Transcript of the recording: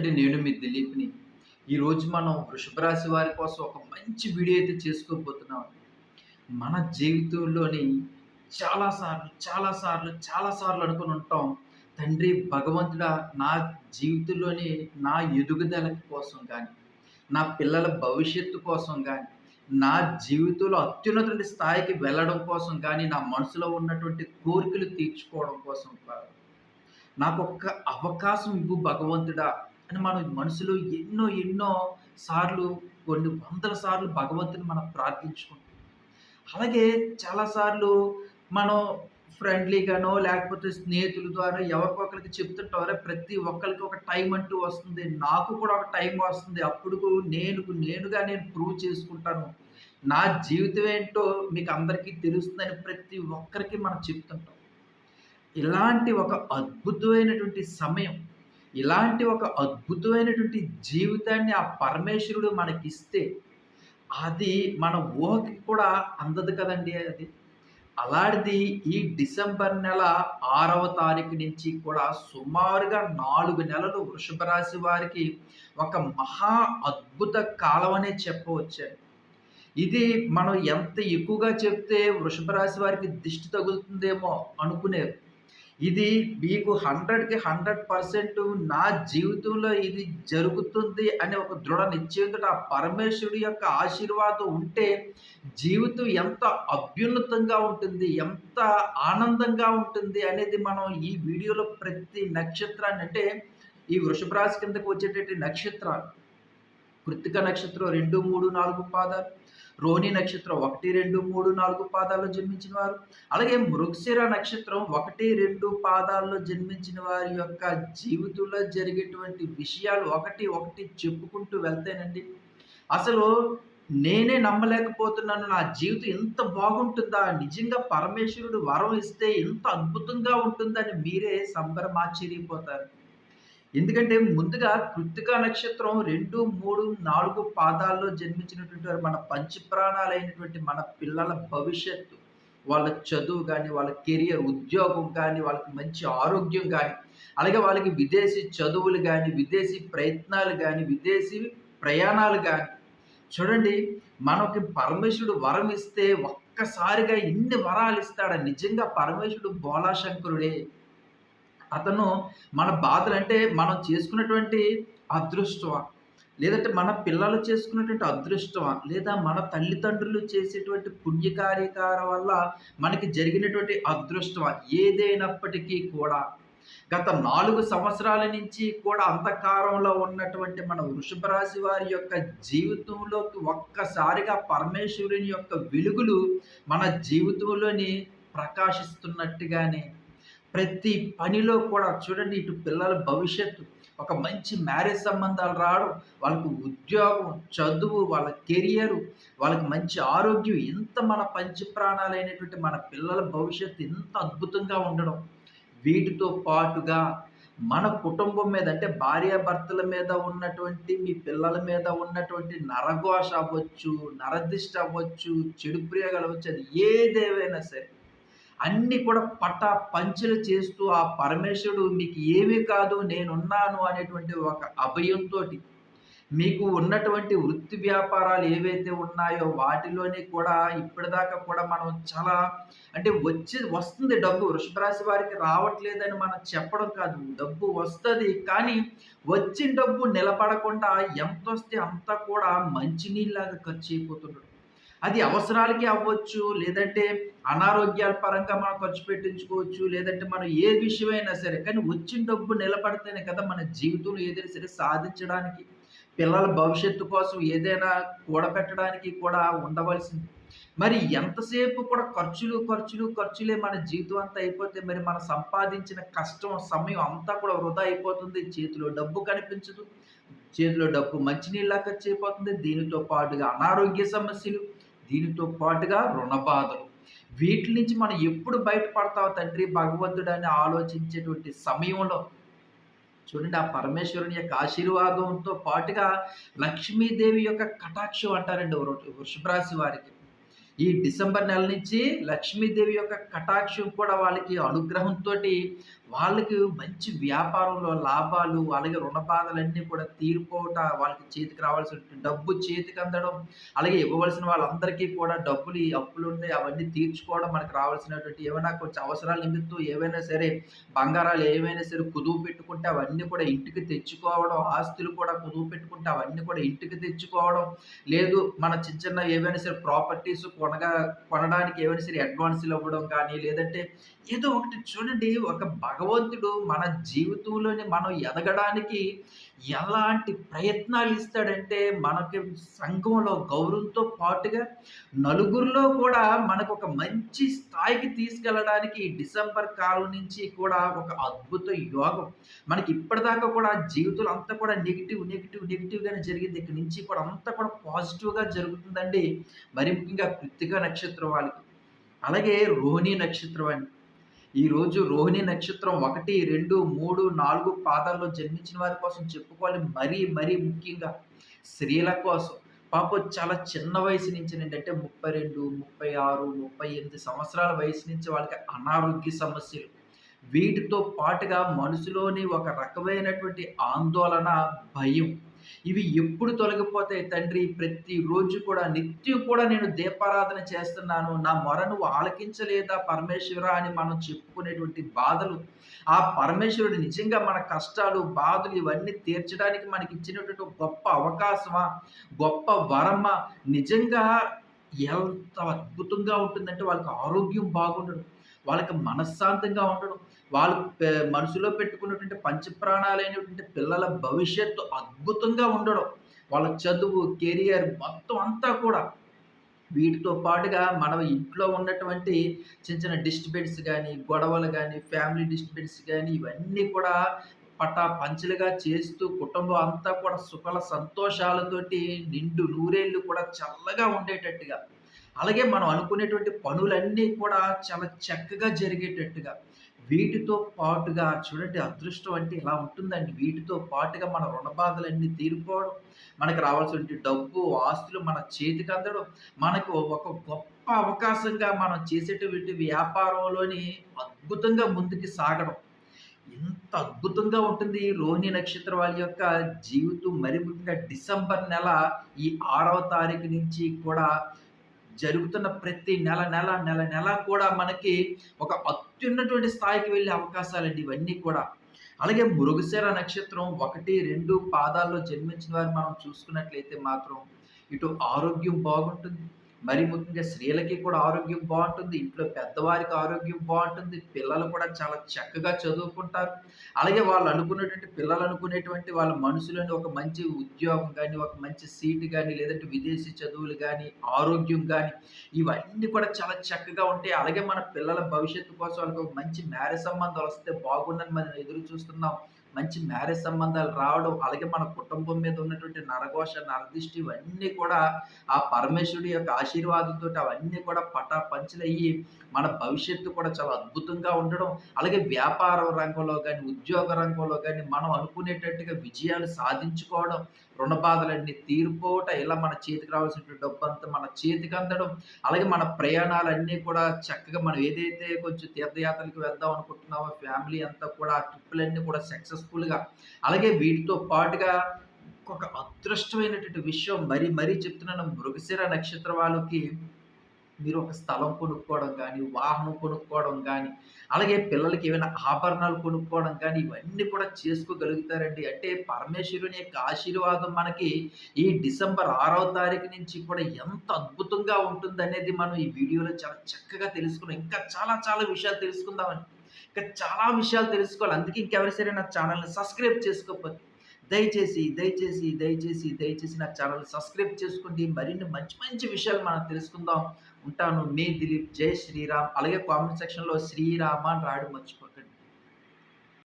అండి నేను మీ దిలీప్ని. ఈరోజు మనం వృషభ రాశి వారి కోసం ఒక మంచి వీడియో అయితే చేసుకోబోతున్నాం. మన జీవితంలోని చాలాసార్లు చాలాసార్లు చాలాసార్లు అనుకుని ఉంటాం తండ్రి భగవంతుడా నా జీవితంలోని నా ఎదుగుదల కోసం కానీ నా పిల్లల భవిష్యత్తు కోసం కానీ నా జీవితంలో అత్యున్నత స్థాయికి వెళ్ళడం కోసం కానీ నా మనసులో ఉన్నటువంటి కోరికలు తీర్చుకోవడం కోసం కాదు. నాకు ఒక్క అవకాశం ఇవ్వు భగవంతుడా అని మనం మనసులో ఎన్నో ఎన్నో సార్లు కొన్ని వందల సార్లు భగవంతుని మనం ప్రార్థించుకుంటాం. అలాగే చాలాసార్లు మనం ఫ్రెండ్లీగానో లేకపోతే స్నేహితుల ద్వారా ఎవరికొకరికి చెప్తుంటారో ప్రతి ఒక్కరికి ఒక టైం అంటూ వస్తుంది. నాకు కూడా ఒక టైం వస్తుంది. అప్పుడు నేను నేనుగా నేను ప్రూవ్ చేసుకుంటాను. నా జీవితం ఏంటో మీకు అందరికీ తెలుస్తుందని ప్రతి ఒక్కరికి మనం చెప్తుంటాం. ఇలాంటి ఒక అద్భుతమైనటువంటి సమయం ఇలాంటి ఒక అద్భుతమైనటువంటి జీవితాన్ని ఆ పరమేశ్వరుడు మనకిస్తే అది మన ఊహకి కూడా అందదు కదండి అది. అలాంటిది ఈ డిసెంబర్ నెల ఆరవ తారీఖు నుంచి కూడా సుమారుగా నాలుగు నెలలు వృషభ రాశి వారికి ఒక మహా అద్భుత కాలం అనే చెప్పవచ్చండి ఇది మనం ఎంత ఎక్కువగా చెప్తే వృషభ రాశి వారికి దిష్టి తగులుతుందేమో అనుకునేది ఇది మీకు హండ్రెడ్కి హండ్రెడ్ పర్సెంట్ నా జీవితంలో ఇది జరుగుతుంది అనే ఒక దృఢ నిశ్చయంతో ఆ పరమేశ్వరుడి యొక్క ఆశీర్వాదం ఉంటే జీవితం ఎంత అభ్యున్నతంగా ఉంటుంది ఎంత ఆనందంగా ఉంటుంది అనేది మనం ఈ వీడియోలో ప్రతి నక్షత్రాన్ని అంటే ఈ వృషభ రాశి కిందకు వచ్చేటటువంటి నక్షత్రాలు కృత్తిక నక్షత్రం రెండు మూడు నాలుగు పాదాలు. రోహిణి నక్షత్రం ఒకటి రెండు మూడు నాలుగు పాదాల్లో జన్మించిన వారు. అలాగే మృగశిర నక్షత్రం ఒకటి రెండు పాదాల్లో జన్మించిన వారి యొక్క జీవితంలో జరిగేటువంటి విషయాలు ఒకటి ఒకటి చెప్పుకుంటూ వెళ్తేనండి. అసలు నేనే నమ్మలేకపోతున్నాను. నా జీవితం ఎంత బాగుంటుందా? నిజంగా పరమేశ్వరుడు వరం ఇస్తే ఎంత అద్భుతంగా ఉంటుందని మీరే సంబరమాశ్చర్యపోతారు. ఎందుకంటే ముందుగా కృత్తికా నక్షత్రం రెండు మూడు నాలుగు పాదాల్లో జన్మించినటువంటి వారు మన పంచప్రాణాలైనటువంటి మన పిల్లల భవిష్యత్తు. వాళ్ళ చదువు కానీ వాళ్ళ కెరియర్ ఉద్యోగం కానీ వాళ్ళకి మంచి ఆరోగ్యం కానీ అలాగే వాళ్ళకి విదేశీ చదువులు కానీ విదేశీ ప్రయత్నాలు కానీ విదేశీ ప్రయాణాలు కానీ చూడండి మనకి పరమేశ్వరుడు వరం ఇస్తే ఒక్కసారిగా ఇన్ని వరాలు ఇస్తాడు? నిజంగా పరమేశ్వరుడు బోలాశంకరుడే. అతను మన బాధలు అంటే మనం చేసుకున్నటువంటి అదృష్టమా? లేదంటే మన పిల్లలు చేసుకున్నటువంటి అదృష్టమా? లేదా మన తల్లిదండ్రులు చేసేటువంటి పుణ్యకార్యకార వల్ల మనకి జరిగినటువంటి అదృష్టమా? ఏదైనప్పటికీ కూడా. గత నాలుగు సంవత్సరాల నుంచి కూడా అంధకారంలో ఉన్నటువంటి మన వృషభ రాశి వారి యొక్క జీవితంలోకి ఒక్కసారిగా పరమేశ్వరుని యొక్క వెలుగులు మన జీవితంలోని ప్రకాశిస్తున్నట్టుగానే ప్రతి పనిలో కూడా చూడండి ఇటు పిల్లల భవిష్యత్తు. ఒక మంచి మ్యారేజ్ సంబంధాలు రావడం వాళ్ళకు ఉద్యోగం చదువు వాళ్ళ కెరియరు వాళ్ళకి మంచి ఆరోగ్యం ఇంత మన పంచప్రాణాలైనటువంటి మన పిల్లల భవిష్యత్తు ఇంత అద్భుతంగా ఉండడం. వీటితో పాటుగా మన కుటుంబం మీద అంటే భార్యాభర్తల మీద ఉన్నటువంటి మీ పిల్లల మీద ఉన్నటువంటి నరఘోష అవ్వచ్చు నరదిష్ట అవ్వచ్చు చెడు ప్రియాలు అవ్వచ్చు అది ఏదేవైనా సరే అన్ని కూడా పట్ట పంచులు చేస్తూ ఆ పరమేశ్వరుడు మీకు ఏమీ కాదు నేనున్నాను అనేటువంటి ఒక అభయంతో మీకు ఉన్నటువంటి వృత్తి వ్యాపారాలు ఏవైతే ఉన్నాయో వాటిలోని కూడా ఇప్పటిదాకా కూడా మనం చాలా అంటే వచ్చి వస్తుంది డబ్బు. వృషభరాశి వారికి రావట్లేదని మనం చెప్పడం కాదు. డబ్బు వస్తుంది కానీ వచ్చిన డబ్బు నిలబడకుండా ఎంత వస్తే అంత కూడా మంచినీళ్ళలాగా ఖర్చు అయిపోతున్నాడు అది అవసరాలకి అవ్వచ్చు లేదంటే అనారోగ్యాల పరంగా మనం ఖర్చు పెట్టించుకోవచ్చు లేదంటే మనం ఏ విషయమైనా సరే కానీ వచ్చిన డబ్బు నిలబడితేనే కదా మన జీవితంలో ఏదైనా సరే సాధించడానికి పిల్లల భవిష్యత్తు కోసం ఏదైనా కూడబెట్టడానికి కూడా ఉండవలసింది. మరి ఎంతసేపు కూడా ఖర్చులు ఖర్చులు ఖర్చులే మన జీవితం అంతా అయిపోతే మరి మనం సంపాదించిన కష్టం సమయం అంతా కూడా వృధా అయిపోతుంది. చేతిలో డబ్బు కనిపించదు. చేతిలో డబ్బు మంచినీళ్ళ ఖర్చు అయిపోతుంది దీనితో పాటుగా అనారోగ్య సమస్యలు దీనితో పాటుగా రుణబాధలు. వీటి నుంచి మనం ఎప్పుడు బయటపడతావు తండ్రి భగవంతుడు అని ఆలోచించేటువంటి సమయంలో చూడండి ఆ పరమేశ్వరుని యొక్క ఆశీర్వాదంతో పాటుగా లక్ష్మీదేవి యొక్క కటాక్షం అంటారండి వృషభరాశి వారికి. ఈ డిసెంబర్ నెల నుంచి లక్ష్మీదేవి యొక్క కటాక్షం కూడా వాళ్ళకి అనుగ్రహంతో వాళ్ళకి మంచి వ్యాపారంలో లాభాలు, అలాగే రుణ బాధలన్నీ కూడా తీరిపోవట వాళ్ళకి చేతికి రావాల్సిన డబ్బు చేతికి అందడం, అలాగే ఇవ్వవలసిన వాళ్ళందరికీ కూడా డబ్బులు అప్పులు ఉన్నాయి అవన్నీ తీర్చుకోవడం, మనకు రావాల్సినటువంటి ఏవైనా కొంచెం అవసరాల నిమిత్తం ఏవైనా సరే బంగారాలు ఏవైనా సరే కుదువు పెట్టుకుంటే అవన్నీ కూడా ఇంటికి తెచ్చుకోవడం, ఆస్తులు కూడా కుదువు పెట్టుకుంటే అవన్నీ కూడా ఇంటికి తెచ్చుకోవడం, లేదు మన చిన్న చిన్న ఏవైనా సరే ప్రాపర్టీస్ కొనగా కొనడానికి ఏవైనా సరే అడ్వాన్స్‌లు ఇవ్వడం కానీ, లేదంటే ఏదో ఒకటి చూడండి ఒక భగవంతుడు మన జీవితంలోని మనం ఎదగడానికి ఎలాంటి ప్రయత్నాలు ఇస్తాడంటే మనకి సంఘంలో గౌరవంతో పాటుగా నలుగురిలో కూడా మనకు ఒక మంచి స్థాయికి తీసుకెళ్ళడానికి డిసెంబర్ కాలం నుంచి కూడా ఒక అద్భుత యోగం. మనకి ఇప్పటిదాకా కూడా జీవితంలో అంతా కూడా నెగిటివ్ నెగిటివ్ నెగిటివ్గానే జరిగింది. ఇక్కడి నుంచి కూడా అంతా కూడా పాజిటివ్గా జరుగుతుందండి. మరి ముఖ్యంగా కృత్తిక నక్షత్రం వాళ్ళకి. అలాగే రోహిణి నక్షత్రం అండి ఈరోజు రోహిణి నక్షత్రం ఒకటి రెండు మూడు నాలుగు పాదాల్లో జన్మించిన వారి కోసం చెప్పుకోవాలి. మరీ మరీ ముఖ్యంగా స్త్రీల కోసం. పాపం చాలా చిన్న వయసు నుంచి ఏంటంటే ముప్పై రెండు ముప్పై ఆరు ముప్పై ఎనిమిది సంవత్సరాల వయసు నుంచి వాళ్ళకి అనారోగ్య సమస్యలు. వీటితో పాటుగా మనసులోని ఒక రకమైనటువంటి ఆందోళన భయం ఇవి ఎప్పుడు తొలగిపోతాయి తండ్రి? ప్రతిరోజు కూడా నిత్యం కూడా నేను దీపారాధన చేస్తున్నాను. నా మొర నువ్వు ఆలకించలేదా పరమేశ్వర అని మనం చెప్పుకునేటువంటి బాధలు. ఆ పరమేశ్వరుడు నిజంగా మన కష్టాలు బాధలు ఇవన్నీ తీర్చడానికి మనకి ఇచ్చినటువంటి గొప్ప అవకాశమా? గొప్ప వరమా? నిజంగా ఎంత అద్భుతంగా ఉంటుందంటే వాళ్ళకి ఆరోగ్యం బాగుండడం వాళ్ళకి మనశ్శాంతంగా ఉండడం వాళ్ళు మనసులో పెట్టుకున్నటువంటి పంచప్రాణాలైనటువంటి పిల్లల భవిష్యత్తు అద్భుతంగా ఉండడం వాళ్ళ చదువు కెరియర్ మొత్తం అంతా కూడా. వీటితో పాటుగా మన ఇంట్లో ఉన్నటువంటి చిన్న చిన్న డిస్టర్బెన్స్ కానీ గొడవలు కానీ ఫ్యామిలీ డిస్టర్బెన్స్ కానీ ఇవన్నీ కూడా పటా పంచలుగా చేస్తూ కుటుంబం అంతా కూడా సుఖల సంతోషాలతోటి నిండు నూరేళ్ళు కూడా చల్లగా ఉండేటట్టుగా. అలాగే మనం అనుకునేటువంటి పనులన్నీ కూడా చాలా చక్కగా జరిగేటట్టుగా. వీటితో పాటుగా చూడండి అదృష్టం అంటే ఇలా ఉంటుందండి. వీటితో పాటుగా మన రుణ బాధలన్నీ తీరిపోవడం మనకు రావాల్సిన డబ్బు ఆస్తులు మన చేతికి అందడం మనకు ఒక గొప్ప అవకాశంగా మనం చేసేటువంటి వ్యాపారంలోని అద్భుతంగా ముందుకు సాగడం. ఎంత అద్భుతంగా ఉంటుంది రోహిణి నక్షత్రం వాళ్ళ యొక్క జీవితం. మరి ముఖ్యంగా డిసెంబర్ నెల ఈ ఆరవ తారీఖు నుంచి కూడా జరుగుతున్న ప్రతి నెల నెల నెల నెల కూడా మనకి ఒక అత్యున్నటువంటి స్థాయికి వెళ్ళే అవకాశాలండి ఇవన్నీ కూడా. అలాగే మృగశిర నక్షత్రం ఒకటి రెండు పాదాల్లో జన్మించిన వారు మనం చూసుకున్నట్లయితే మాత్రం ఇటు ఆరోగ్యం బాగుంటుంది. మరి ముఖ్యంగా స్త్రీలకి కూడా ఆరోగ్యం బాగుంటుంది ఇంట్లో పెద్దవారికి ఆరోగ్యం బాగుంటుంది పిల్లలు కూడా చాలా చక్కగా చదువుకుంటారు. అలాగే వాళ్ళు అనుకునేటువంటి పిల్లలు అనుకునేటువంటి వాళ్ళ మనసులోని ఒక మంచి ఉద్యోగం కానీ ఒక మంచి సీటు కానీ లేదంటే విదేశీ చదువులు కానీ ఆరోగ్యం కానీ ఇవన్నీ కూడా చాలా చక్కగా ఉంటాయి. అలాగే మన పిల్లల భవిష్యత్తు కోసం వాళ్ళకి ఒక మంచి మ్యారేజ్ సంబంధాలు వస్తే బాగుందని మనం ఎదురు చూస్తున్నాం. మంచి మ్యారేజ్ సంబంధాలు రావడం అలాగే మన కుటుంబం మీద ఉన్నటువంటి నరఘోష నరదిష్టి ఇవన్నీ కూడా ఆ పరమేశ్వరుడి యొక్క ఆశీర్వాదంతో అవన్నీ కూడా పటా పంచలయ్యి మన భవిష్యత్తు కూడా చాలా అద్భుతంగా ఉండడం. అలాగే వ్యాపార రంగంలో కానీ ఉద్యోగ రంగంలో కానీ మనం అనుకునేటట్టుగా విజయాలు సాధించుకోవడం రుణ బాధలన్నీ తీరిపోవట ఇలా మన చేతికి రావాల్సిన డబ్బు అంతా మన చేతికి అందడం అలాగే మన ప్రయాణాలన్నీ కూడా చక్కగా మనం ఏదైతే కొంచెం తీర్థయాత్రలకు వెళ్దాం అనుకుంటున్నామో ఫ్యామిలీ అంతా కూడా ఆ ట్రిప్పులన్నీ కూడా సక్సెస్ సక్సెస్ఫుల్గా అలాగే వీటితో పాటుగా ఒక అదృష్టమైనటువంటి విషయం మరీ మరీ చెప్తున్నాను. మృగశిర నక్షత్ర వాళ్ళకి మీరు ఒక స్థలం కొనుక్కోవడం కానీ వాహనం కొనుక్కోవడం కానీ అలాగే పిల్లలకి ఏమైనా ఆభరణాలు కొనుక్కోవడం కానీ ఇవన్నీ కూడా చేసుకోగలుగుతారండి. అంటే పరమేశ్వరుని యొక్క ఆశీర్వాదం మనకి ఈ డిసెంబర్ ఆరవ తారీఖు నుంచి కూడా ఎంత అద్భుతంగా ఉంటుందనేది మనం ఈ వీడియోలో చాలా చక్కగా తెలుసుకున్నాం. ఇంకా చాలా చాలా విషయాలు తెలుసుకుందామండి. ఇంకా చాలా విషయాలు తెలుసుకోవాలి. అందుకే ఇంకెవరి సరే నా ఛానల్ని సబ్స్క్రైబ్ చేసుకోకపోతే దయచేసి దయచేసి దయచేసి దయచేసి నా ఛానల్ సబ్స్క్రైబ్ చేసుకోండి. మరిన్ని మంచి మంచి విషయాలు మనం తెలుసుకుందాం. ఉంటాను. మీ దిలీప్. జై శ్రీరామ్. అలాగే కామెంట్ సెక్షన్లో శ్రీరామ అని రాయడం మర్చిపోకండి.